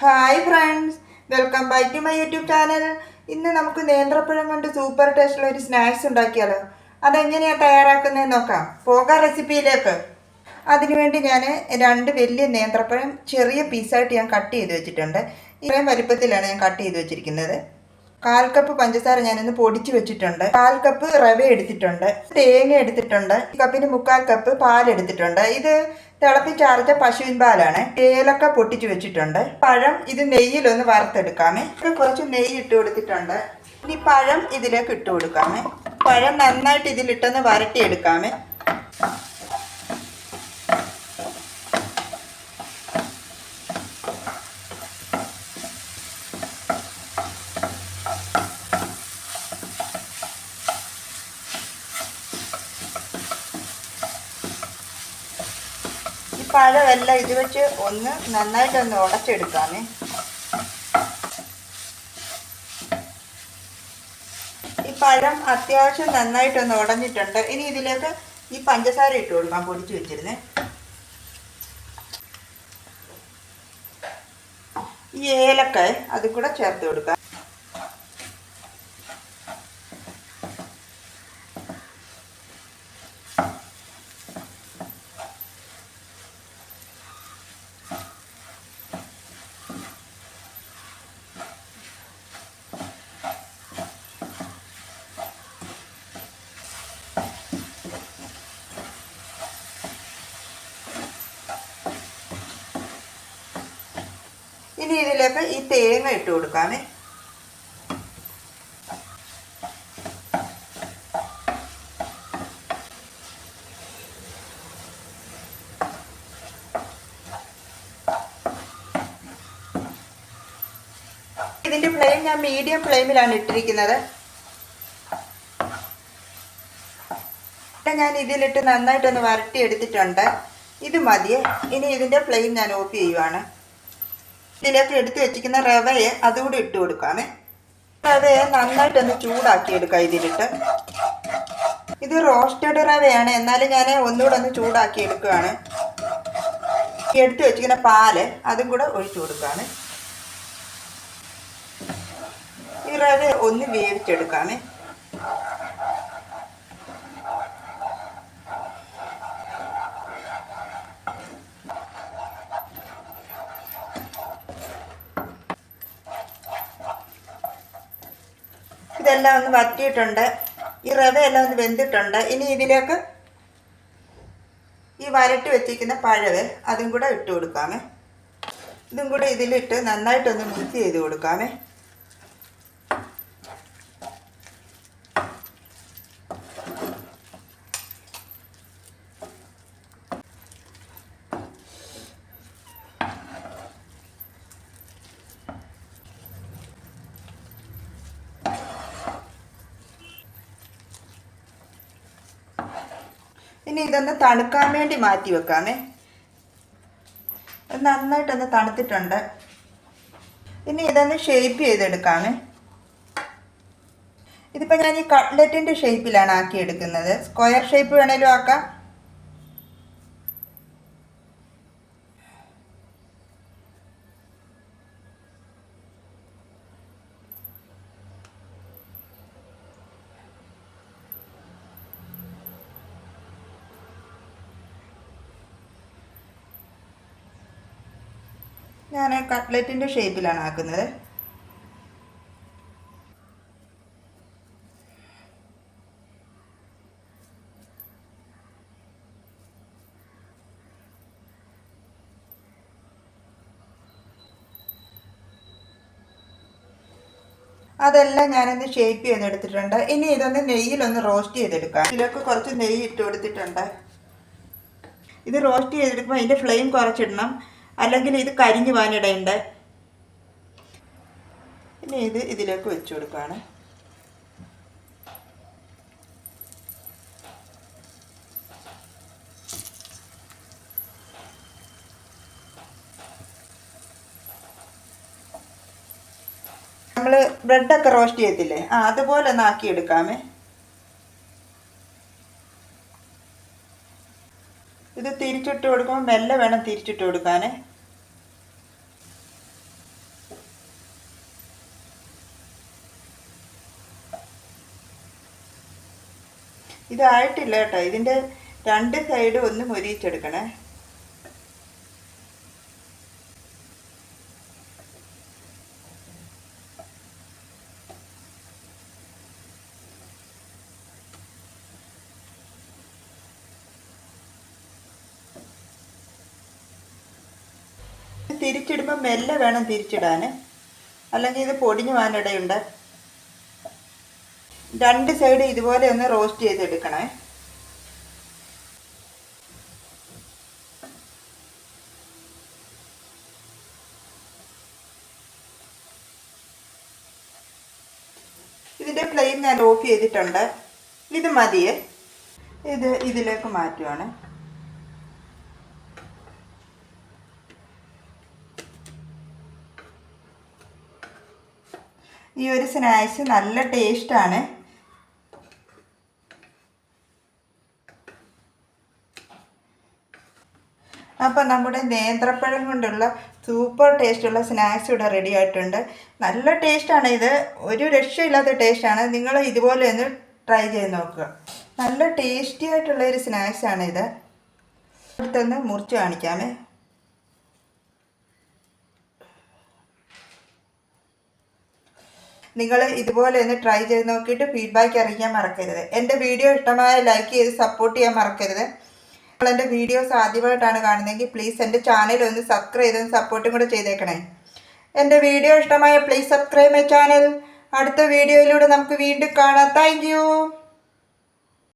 Hi friends welcome back to my YouTube channel ഇന്ന് നമുക്ക് നേന്ത്രപ്പഴം കൊണ്ട് സൂപ്പർ ടേസ്റ്റുള്ള ഒരു സ്നാക്സ് ഉണ്ടാക്കിയാലോ? അതെങ്ങനെയാണ് തയ്യാറാക്കുന്നതെന്ന് നോക്കാം. പോകാം റെസിപ്പിയിലേക്ക് അതിനുവേണ്ടി ഞാൻ രണ്ട് വലിയ നേന്ത്രപ്പഴം ചെറിയ പീസായിട്ട് ഞാൻ കട്ട് ചെയ്ത് വെച്ചിട്ടുണ്ട്. ഇത്രയും വലുപ്പത്തിലാണ് ഞാൻ കട്ട് ചെയ്ത് വെച്ചിരിക്കുന്നത്. കാൽ കപ്പ് പഞ്ചസാര ഞാനൊന്ന് പൊടിച്ചു വെച്ചിട്ടുണ്ട്. കാൽ കപ്പ് റവ എടുത്തിട്ടുണ്ട്. തേങ്ങ എടുത്തിട്ടുണ്ട്. കപ്പിന് മുക്കാൽ കപ്പ് പാൽ എടുത്തിട്ടുണ്ട്. ഇത് തിളപ്പിച്ചാർച്ച പശുവിൻ പാലാണ്. ഏലക്ക പൊട്ടിച്ചു വെച്ചിട്ടുണ്ട്. പഴം ഇത് നെയ്യിലൊന്ന് വറുത്തെടുക്കാമേ. ഇത് കുറച്ച് നെയ്യ് ഇട്ട് കൊടുത്തിട്ടുണ്ട്. ഇനി പഴം ഇതിലേക്ക് ഇട്ട് കൊടുക്കാമേ. പഴം നന്നായിട്ട് ഇതിലിട്ടൊന്ന് വരട്ടിയെടുക്കാമേ. പഴമെല്ലാം ഇത് വെച്ച് ഒന്ന് നന്നായിട്ടൊന്ന് ഉടച്ചെടുക്കാമേ. ഈ പഴം അത്യാവശ്യം നന്നായിട്ടൊന്ന് ഉടഞ്ഞിട്ടുണ്ട്. ഇനി ഇതിലേക്ക് ഈ പഞ്ചസാര ഇട്ട് കൊടുക്കാം പൊടിച്ച് വെച്ചിരുന്നേ. ഈ ഏലക്ക അത് കൂടെ ചേർത്ത് കൊടുക്കാം. ഇനി ഇതിലേക്ക് ഈ തേങ്ങ ഇട്ട് കൊടുക്കാമേ. ഇതിന്റെ ഫ്ലെയിം ഞാൻ മീഡിയം ഫ്ലെയിമിലാണ് ഇട്ടിരിക്കുന്നത്. ഞാൻ ഇതിലിട്ട് നന്നായിട്ടൊന്ന് വരട്ടി എടുത്തിട്ടുണ്ട് ഇത് മതിയെ. ഇനി ഇതിന്റെ ഫ്ലെയിം ഞാൻ ഓഫ് ചെയ്യുവാണ്. ഇതിലേക്ക് എടുത്ത് വെച്ചിരിക്കുന്ന റവയെ അതുകൂടി ഇട്ട് കൊടുക്കാമേ. റവയെ നന്നായിട്ടൊന്ന് ചൂടാക്കി എടുക്കാം ഇതിലിട്ട്. ഇത് റോസ്റ്റഡ് റവയാണ്. എന്നാലും ഞാൻ ഒന്നുകൂടെ ഒന്ന് ചൂടാക്കി എടുക്കുകയാണ് എടുത്ത് വെച്ചിരിക്കുന്ന പാൽ അതും കൂടെ ഒഴിച്ചു കൊടുക്കാണ് ഈ റവ ഒന്ന് വേവിച്ചെടുക്കാമേ. ഇതെല്ലാം ഒന്ന് വറ്റിയിട്ടുണ്ട്. ഈ എല്ലാം ഒന്ന് വെന്തിട്ടുണ്ട്. ഇനി ഇതിലേക്ക് ഈ വരട്ടി വെച്ചിരിക്കുന്ന പഴവ് അതും കൂടെ ഇട്ട് കൊടുക്കാമേ. ഇതും കൂടെ ഇതിലിട്ട് നന്നായിട്ടൊന്ന് മിക്സ് ചെയ്ത് കൊടുക്കാമേ. ഇനി ഇതൊന്ന് തണുക്കാൻ വേണ്ടി മാറ്റി വെക്കാമേ. നന്നായിട്ടൊന്ന് തണുത്തിട്ടുണ്ട്. ഇനി ഇതൊന്ന് ഷേപ്പ് ചെയ്തെടുക്കാമേ. ഇതിപ്പോൾ ഞാൻ ഈ കട്ട്ലറ്റിന്റെ ഷേപ്പിലാണ് ആക്കിയെടുക്കുന്നത്. സ്ക്വയർ ഷേപ്പ് വേണേലും ആക്കാം. ഞാൻ കട്ട്ലറ്റിന്റെ ഷേപ്പിലാണ് ആക്കുന്നത്. അതെല്ലാം ഞാനൊന്ന് ഷേപ്പ് ചെയ്തെടുത്തിട്ടുണ്ട്. ഇനി ഇതൊന്ന് നെയ്യിലൊന്ന് റോസ്റ്റ് ചെയ്തെടുക്കാം. ഇതിലൊക്കെ കുറച്ച് നെയ്യ് ഇട്ട് കൊടുത്തിട്ടുണ്ട്. ഇത് റോസ്റ്റ് ചെയ്തെടുക്കുമ്പോൾ അതിന്റെ ഫ്ലെയിം കുറച്ചിടണം. അല്ലെങ്കിൽ ഇത് കരിഞ്ഞു പോകാനിടയുണ്ട്. ഇനി ഇത് ഇതിലേക്ക് വെച്ചു കൊടുക്കുകയാണ്. നമ്മൾ ബ്രെഡൊക്കെ റോസ്റ്റ് ചെയ്യത്തില്ലേ? ആ അതുപോലെ ഒന്ന് ആക്കിയെടുക്കാമേ. തിരിച്ചിട്ട് കൊടുക്കുമ്പോൾ മെല്ലെ വേണം തിരിച്ചിട്ട് കൊടുക്കാനേ. ഇതായിട്ടില്ല കേട്ടോ. ഇതിന്റെ രണ്ട് സൈഡും ഒന്ന് മൊരിയിച്ചെടുക്കണേ. തിരിച്ചിടുമ്പോൾ മെല്ലെ വേണം തിരിച്ചിടാൻ അല്ലെങ്കിൽ ഇത് പൊടിഞ്ഞു പോകാനിടയുണ്ട് രണ്ട് സൈഡ് ഇതുപോലെ ഒന്ന് റോസ്റ്റ് ചെയ്തെടുക്കണേ. ഇതിന്റെ ഫ്ലെയിം ഞാൻ ഓഫ് ചെയ്തിട്ടുണ്ട്. ഇത് മതിയേ. ഇത് ഇതിലേക്ക് മാറ്റുവാണ്. ഈ ഒരു സ്നാക്സ് നല്ല ടേസ്റ്റാണ്. അപ്പം നമ്മുടെ നേന്ത്രപ്പഴം കൊണ്ടുള്ള സൂപ്പർ ടേസ്റ്റുള്ള സ്നാക്സ് ഇവിടെ റെഡി ആയിട്ടുണ്ട്. നല്ല ടേസ്റ്റാണ് ഇത്. ഒരു രക്ഷയില്ലാത്ത ടേസ്റ്റാണ്. നിങ്ങൾ ഇതുപോലെ ഒന്ന് ട്രൈ ചെയ്ത് നോക്കുക നല്ല ടേസ്റ്റി ആയിട്ടുള്ള ഒരു സ്നാക്സ് ആണ് ഇത്. അടുത്തൊന്ന് മുറിച്ച് കാണിക്കാമേ. നിങ്ങൾ ഇതുപോലെ ഒന്ന് ട്രൈ ചെയ്ത് നോക്കിയിട്ട് ഫീഡ്ബാക്ക് അറിയിക്കാൻ മറക്കരുത്. എന്റെ വീഡിയോ ഇഷ്ടമായ ലൈക്ക് ചെയ്ത് സപ്പോർട്ട് ചെയ്യാൻ മറക്കരുത്. നിങ്ങൾ എന്റെ വീഡിയോസ് ആദ്യമായിട്ടാണ് കാണുന്നതെങ്കിൽ പ്ലീസ് എന്റെ ചാനൽ ഒന്ന് സബ്സ്ക്രൈബ് ചെയ്തും സപ്പോർട്ടും കൂടെ ചെയ്തേക്കണേ. എന്റെ വീഡിയോ ഇഷ്ടമായ പ്ലീസ് സബ്സ്ക്രൈബ് മൈ ചാനൽ അടുത്ത വീഡിയോയിലൂടെ നമുക്ക് വീണ്ടും കാണാം. താങ്ക്